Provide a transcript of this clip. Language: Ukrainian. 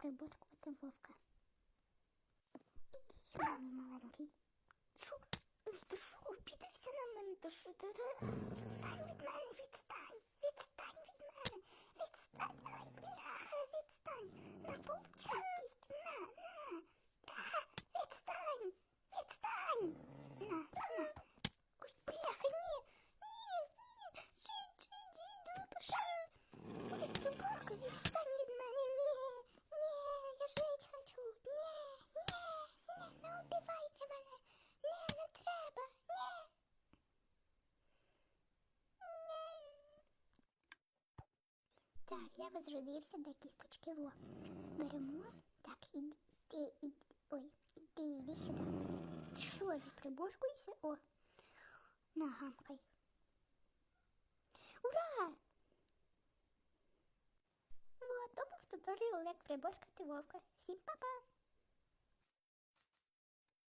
приборкувати вовка. Іди сюди, мій маленький. Чу, Ти що, обідався на мене? та що? Ти, відстань. Відстань від мене. Відстань. Ой, бляха, відстань. На полчакість. На, на. Та, відстань. Відстань. На, на. Ой, бляха, ні. Ні, ні. Чи, чи, діду, пішов. Ой, собака, відстань від мене. Ні, ні, я жить хочу. Ні, ні, ні, не убивайте мене. Ні, не треба. Ні. Ні. Так, я розродився до кісточки. Во. Беремо. Так, іди, іди. Ой, іди, іди сюди. Що, я приборкуюся? О, нагамкай. Ура! Вот, то був туторіал, як приборкати вовка. Всім па-па!